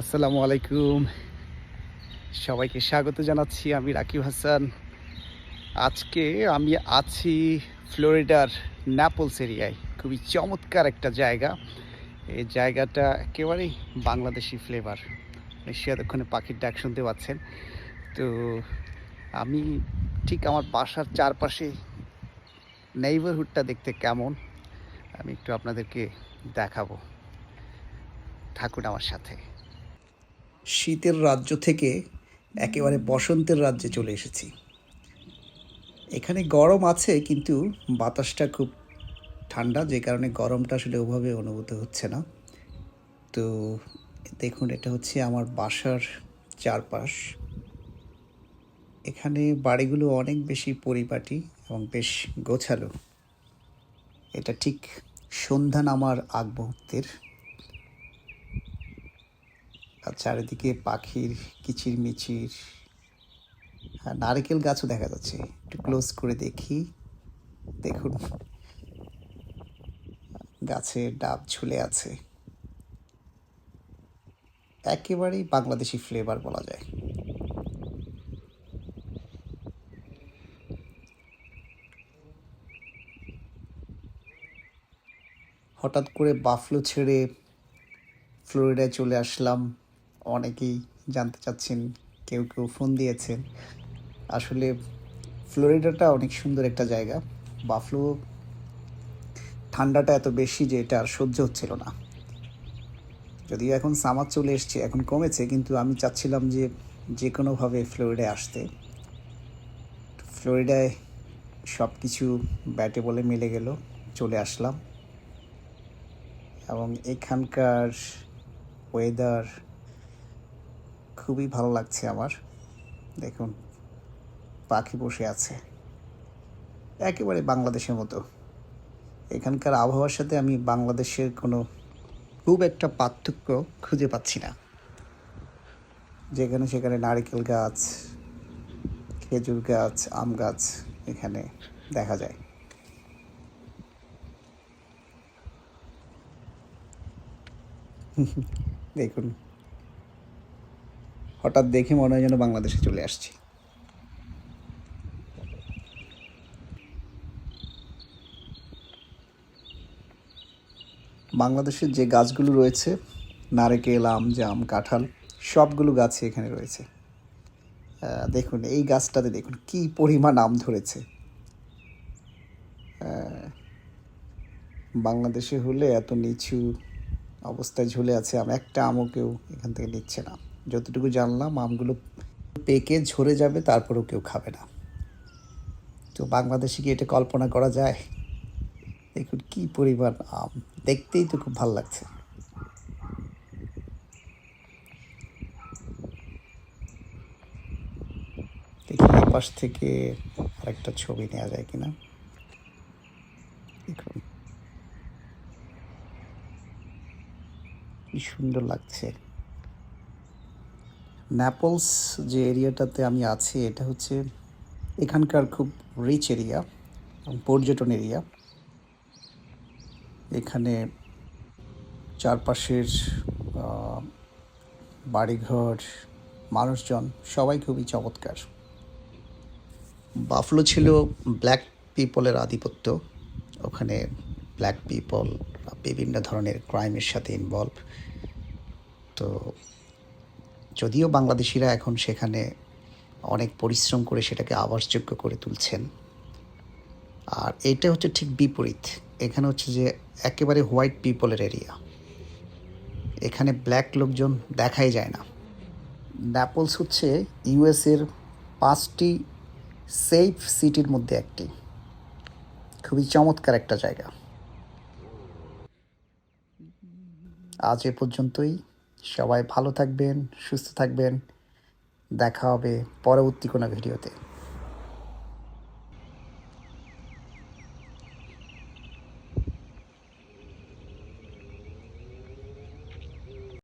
আসসালামু আলাইকুম। সবাইকে স্বাগত জানাচ্ছি আমি রাকিব হাসান। আজকে আমি আছি ফ্লোরিডার ন্যাপলস এরিয়ায়। খুবই চমৎকার একটা জায়গা। এই জায়গাটা একেবারেই বাংলাদেশি ফ্লেভার। নিশ্চয়ই এতক্ষণে পাখির ডাক শুনতে পাচ্ছেন। তো আমি ঠিক আমার বাসার চারপাশে নেইবারহুডটা দেখতে কেমন, আমি একটু আপনাদেরকে দেখাবো। থাকুন আমার সাথে। শীতের রাজ্য থেকে একেবারে বসন্তের রাজ্যে চলে এসেছি। এখানে গরম আছে, কিন্তু বাতাসটা খুব ঠান্ডা, যে কারণে গরমটা আসলে ওভাবে অনুভূত হচ্ছে না। তো দেখুন, এটা হচ্ছে আমার বাসার চারপাশ। এখানে বাড়িগুলো অনেক বেশি পরিপাটি এবং বেশ গোছালো। এটা ঠিক সন্ধ্যা নামার আগ মুহূর্তের আর চারিদিকে পাখির কিচির মিচির আর নারকেল গাছও দেখা যাচ্ছে। একটু ক্লোজ করে দেখি। দেখুন, গাছে ডাব ঝুলে আছে। একেবারেই বাংলাদেশি ফ্লেভার বলা যায়। হঠাৎ করে বাফলো ছেড়ে ফ্লোরিডায় চলে আসলাম। অনেকেই জানতে চাচ্ছেন, কেউ কেউ ফোন দিয়েছেন আসলে ফ্লোরিডাটা অনেক সুন্দর একটা জায়গা। বাফলো ঠান্ডাটা এত বেশি যে এটা আর সহ্য হচ্ছিল না। যদিও এখন সামার চলে এসছে, এখন কমেছে, কিন্তু আমি চাচ্ছিলাম যে যে কোনোভাবে ফ্লোরিডায় আসতে। ফ্লোরিডায় সব কিছু ব্যাটে বলে মিলে গেল, চলে আসলাম। এবং এখানকার ওয়েদার খুবই ভালো লাগছে আমার। দেখুন, পাখি বসে আছে। একেবারে বাংলাদেশের মতো। এখানকার আবহাওয়ার সাথে আমি বাংলাদেশের কোনো খুব একটা পার্থক্য খুঁজে পাচ্ছি না। যেখানে সেখানে নারকেল গাছ, খেজুর গাছ, আম গাছ এখানে দেখা যায়। দেখুন হঠাৎ দেখে মনে হয় যেন বাংলাদেশে চলে আসছি। বাংলাদেশের যে গাছগুলো রয়েছে, নারকেল, আম, জাম, কাঁঠাল, সবগুলো গাছই এখানে রয়েছে। দেখুন, এই গাছটাতে দেখুন কি পরিমাণ আম ধরেছে। বাংলাদেশে হলে এত নিচু অবস্থায় ঝুলে আছে আম, একটা আমও কেউ এখান থেকে নিচ্ছে না। যতটুকু জানলাম, আমগুলো পেকে ঝরে যাবে, তারপরেও কেউ খাবে না। তো বাংলাদেশে কি এটা কল্পনা করা যায়? দেখুন কি পরিমাণ আম। দেখতেই তো খুব ভালো লাগছে। দেখি পাশ থেকে আরেকটা ছবি নেওয়া যায় কিনা। দেখুন। কি সুন্দর লাগছে। ন্যাপলস যে এরিয়াটাতে আমি আছি, এটা হচ্ছে এখানকার খুব রিচ এরিয়া পর্যটন এরিয়া এখানে চারপাশের বাড়িঘর, মানুষজন, সবাই খুবই চমৎকার। বাফলো ছিল ব্ল্যাক পিপলের আধিপত্য। ওখানে ব্ল্যাক পিপল বিভিন্ন ধরনের ক্রাইমের সাথে ইনভলভ তো যদিও বাংলাদেশিরা এখন সেখানে অনেক পরিশ্রম করে সেটাকে আবাসযোগ্য করে তুলছেন। আর এটা হচ্ছে ঠিক বিপরীত। এখানে হচ্ছে যে একেবারে হোয়াইট পিপলের এরিয়া এখানে ব্ল্যাক লোকজন দেখাই যায় না। ন্যাপলস হচ্ছে ইউএসের পাঁচটি সেফ সিটির মধ্যে একটি। খুবই চমৎকার একটা জায়গা। আজ এ পর্যন্তই। সবাই ভালো থাকবেন সুস্থ থাকবেন। দেখা হবে পরবর্তী কোনো ভিডিওতে।